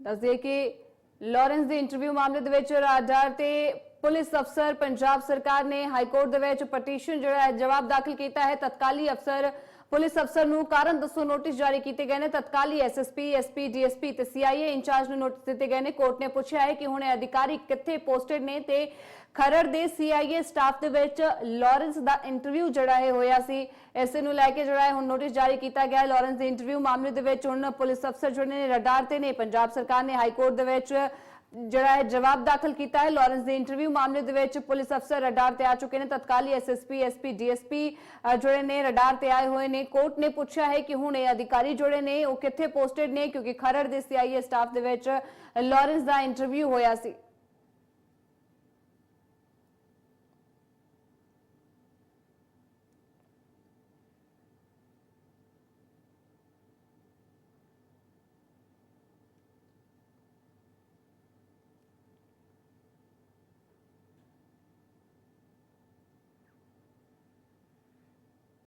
ਦੱਸਦੇ ਕਿ ਲਾਰੈਂਸ ਦੇ ਇੰਟਰਵਿਊ ਮਾਮਲੇ ਦੇ ਵਿੱਚ ਰਾਡਾਰ ਤੇ ਪੁਲਿਸ ਅਫਸਰ, ਪੰਜਾਬ ਸਰਕਾਰ ਨੇ ਹਾਈ ਕੋਰਟ ਦੇ ਵਿੱਚ ਪਟੀਸ਼ਨ ਜਿਹੜਾ ਹੈ ਜਵਾਬ ਦਾਖਲ ਕੀਤਾ ਹੈ। ਤਤਕਾਲੀ ਅਫਸਰ ਪੁਲਿਸ ਅਫਸਰ ਨੂੰ ਕਾਰਨ ਦੱਸੋ ਨੋਟਿਸ ਜਾਰੀ ਕੀਤੇ ਗਏ ਨੇ। ਤਤਕਾਲੀ ਐਸਐਸਪੀ ਐਸਪੀ ਡੀਐਸਪੀ ਤੇ ਸੀਆਈਏ ਇੰਚਾਰਜ ਨੂੰ ਨੋਟਿਸ ਦਿੱਤੇ ਗਏ ਨੇ। ਕੋਰਟ ਨੇ ਪੁੱਛਿਆ ਹੈ ਕਿ ਹੁਣ ਇਹ ਅਧਿਕਾਰੀ ਕਿੱਥੇ ਪੋਸਟਡ ਨੇ ਤੇ ਖਰੜ ਦੇ ਸੀਆਈਏ ਸਟਾਫ ਦੇ ਵਿੱਚ ਲਾਰੈਂਸ ਦਾ ਇੰਟਰਵਿਊ ਜਿਹੜਾ ਹੈ ਹੋਇਆ ਸੀ, ਇਸੇ ਨੂੰ ਲੈ ਕੇ ਜਿਹੜਾ ਹੈ ਹੁਣ ਨੋਟਿਸ ਜਾਰੀ ਕੀਤਾ ਗਿਆ ਹੈ। ਲਾਰੈਂਸ ਦੇ ਇੰਟਰਵਿਊ ਮਾਮਲੇ ਦੇ ਵਿੱਚ ਹੁਣ ਪੁਲਿਸ ਅਫਸਰ ਜਿਹੜੇ ਨੇ, ਰਡਾਰ ਤੇ ਨੇ, ਪੰਜਾਬ ਸਰਕਾਰ ਨੇ ਹਾਈ ਕੋਰਟ ਦੇ ਵਿੱਚ ਜਿਹੜਾ ਹੈ ਜਵਾਬ ਦਾਖਲ ਕੀਤਾ ਹੈ, ਲਾਰੈਂਸ ਦੇ ਇੰਟਰਵਿਊ ਮਾਮਲੇ ਦੇ ਵਿੱਚ ਪੁਲਿਸ ਅਫਸਰ ਰਡਾਰ ਤੇ ਆ ਚੁੱਕੇ ਨੇ। ਤਤਕਾਲੀ ਐਸਐਸਪੀ ਐਸਪੀ ਡੀਐਸਪੀ ਜਿਹੜੇ ਨੇ, ਰਡਾਰ ਤੇ ਆਏ ਹੋਏ ਨੇ। ਕੋਰਟ ਨੇ ਪੁੱਛਿਆ ਹੈ ਕਿ ਹੁਣ ਇਹ ਅਧਿਕਾਰੀ ਜਿਹੜੇ ਨੇ, ਉਹ ਕਿੱਥੇ ਪੋਸਟਡ ਨੇ, ਕਿਉਂਕਿ ਖਰੜ ਦੇ ਸੀਆਈਏ ਸਟਾਫ ਦੇ ਵਿੱਚ ਲਾਰੈਂਸ ਦਾ ਇੰਟਰਵਿਊ ਹੋਇਆ ਸੀ।